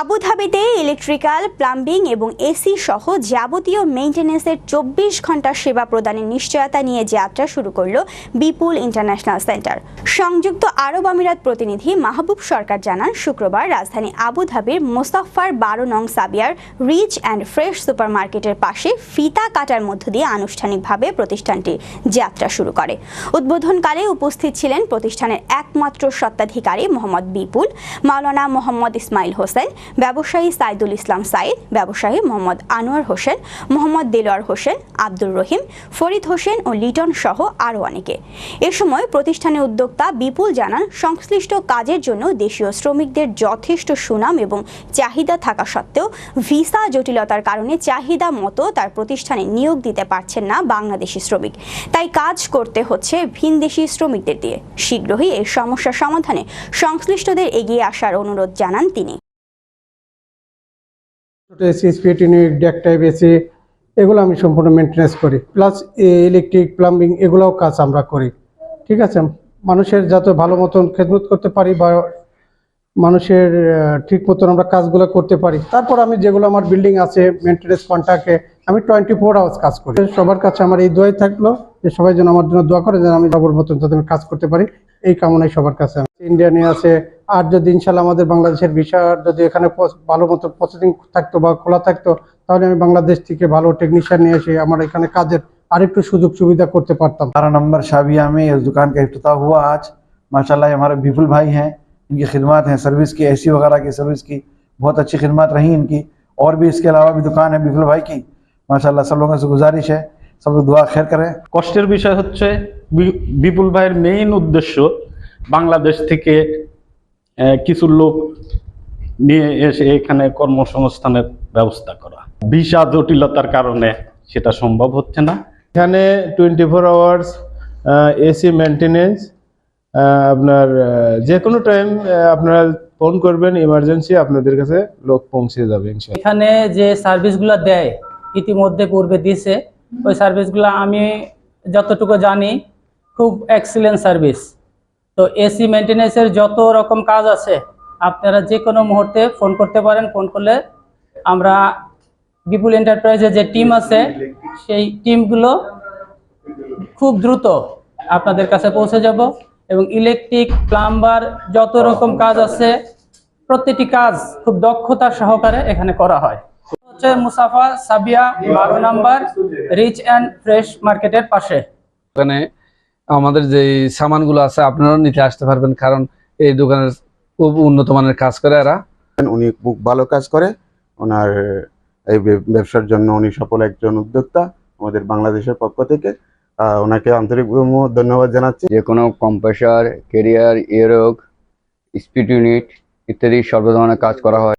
আবুধাবিতে electrical plumbing এবং AC সহ যাবতীয় মেইনটেনেন্সের চব্বিশ ঘণ্টা সেবা প্রদানের নিশ্চয়তা নিয়ে যাত্রা শুরু করল বিপুল ইন্টারন্যাশনাল সেন্টার সংযুক্ত আরব আমিরাত প্রতিনিধি মাহবুব সরকার জানান, শুক্রবার রাজধানী আবুধাবির মোসাফফার বারো নং সাবিয়ার রিচ অ্যান্ড ফ্রেশ সুপার মার্কেটের পাশে ফিতা কাটার মধ্য দিয়ে আনুষ্ঠানিকভাবে প্রতিষ্ঠানটি যাত্রা শুরু করে। উদ্বোধনকালে উপস্থিত ছিলেন প্রতিষ্ঠানের একমাত্র স্বত্বাধিকারী মোহাম্মদ বিপুল, মাওলানা মোহাম্মদ ইসমাইল হোসেন ব্যবসায়ী সাইদুল ইসলাম সাইদ, ব্যবসায়ী মোহাম্মদ আনোয়ার হোসেন, মোহাম্মদ দেলোয়ার হোসেন, আব্দুর রহিম, ফরিদ হোসেন ও লিটন সহ আরও অনেকে। এ সময় প্রতিষ্ঠানের উদ্যোক্তা বিপুল জানান, সংশ্লিষ্ট কাজের জন্য দেশীয় শ্রমিকদের যথেষ্ট সুনাম এবং চাহিদা থাকা সত্ত্বেও ভিসা জটিলতার কারণে চাহিদা মতো তার প্রতিষ্ঠানে নিয়োগ দিতে পারছেন না বাংলাদেশি শ্রমিক। তাই কাজ করতে হচ্ছে ভিনদেশি শ্রমিকদের দিয়ে। শীঘ্রই এই সমস্যার সমাধানে সংশ্লিষ্টদের এগিয়ে আসার অনুরোধ জানান তিনি। AC, speed unit, deck type AC, এগুলো আমি সম্পূর্ণ মেনটেন্যান্স করি। প্লাস ইলেকট্রিক প্লাম্বিং এগুলোও কাজ আমরা করি। ঠিক আছে? মানুষের যাতে ভালো মতন খেদমত করতে পারি বা মানুষের ঠিক মতন আমরা কাজগুলো করতে পারি। তারপর আমি যেগুলো আমার বিল্ডিং আছে মেনটেন্যান্স কন্ট্রাক্টে আমি টোয়েন্টি ফোর আওয়ার্স কাজ করি। সবার কাছে আমার এই দোয়াই থাকল যে সবাই যেন আমার জন্য দোয়া করে, যেন আমি সবার মতন যাতে আমি কাজ করতে পারি। এই কামনাই সবার কাছে। ইন্ডিয়ানে আছে আর যদি ইনশাল্লাহ আমাদের বাংলাদেশের ভিসা যদি এখানে পস- ভালো মতো প্রসেসিং থাকতো বা খোলা থাকতো তাহলে আমি বাংলাদেশ থেকে ভালো টেকনিশিয়ান নিয়ে এসে আমার এখানে কাজের আরেকটু সুযোগ সুবিধা করতে পারতাম बारह नंबर शाबिया में इस दुकान का अफ्ताह हुआ आज माशाल्लाह ये हमारे विपुल भाई हैं इनकी खिदमत हैं सर्विस की एसी वगैरह की सर्विस की बहुत अच्छी खिदमत रही इनकी और भी इसके अलावा भी दुकान है विपुल भाई की माशाल्लाह सब लोगों से गुजारिश है सब लोग दुआ खैर करें কষ্টের বিষয় হচ্ছে বি- বিপুল ভাইয়ের মেইন উদ্দেশ্য বাংলাদেশ থেকে আহ, কিছু লোক নিয়ে এসে এখানে কর্মসংস্থানের ব্যবস্থা করা। ভিসা জটিলতার কারণে সেটা সম্ভব হচ্ছে না। এখানে twenty four hours AC maintenance আপনার যে কোনো টাইম আপনারা ফোন করবেন ইমার্জেন্সি আপনাদের কাছে লোক পৌঁছে যাবে এখানে যে সার্ভিসগুলো দেয় ইতিমধ্যে পূর্বে দিছে ওই সার্ভিসগুলো আমি যতটুকু জানি খুব এক্সিলেন্ট সার্ভিস তো এসি মেনটেন্যান্সের যত রকম কাজ আছে, আপনারা যে কোনো মুহূর্তে ফোন করতে পারেন ফোন করলে আমরা বিপুল এন্টারপ্রাইজের যে টিম আছে, সেই টিমগুলো খুব দ্রুত আপনাদের কাছে পৌঁছে যাব এবং ইলেকট্রিক প্লাম্বার যত রকম কাজ আছে, প্রত্যেকটি কাজ খুব দক্ষতা সহকারে এখানে করা হয়। হচ্ছে মুসাফা সাবিয়া বারো নাম্বার রিচ অ্যান্ড ফ্রেশ মার্কেটের পাশে। দোকানে আমাদের যে সামানগুলো আছে আপনারাও নিতে আসতে পারবেন কারণ এই দোকানের খুব উন্নত মানের কাজ করে এরা। উনি খুব ভালো কাজ করে। ওনার এই ব্যবসার জন্য উনি সফল একজন উদ্যোক্তা আমাদের বাংলাদেশের পক্ষ থেকে। ওনাকে আন্তরিক ধন্যবাদ জানাচ্ছি। যে কোনো কম্প্রেসার কেরিয়ার এরোগ স্পিড ইউনিট ইত্যাদি সর্ব ধরনের কাজ করা হয়।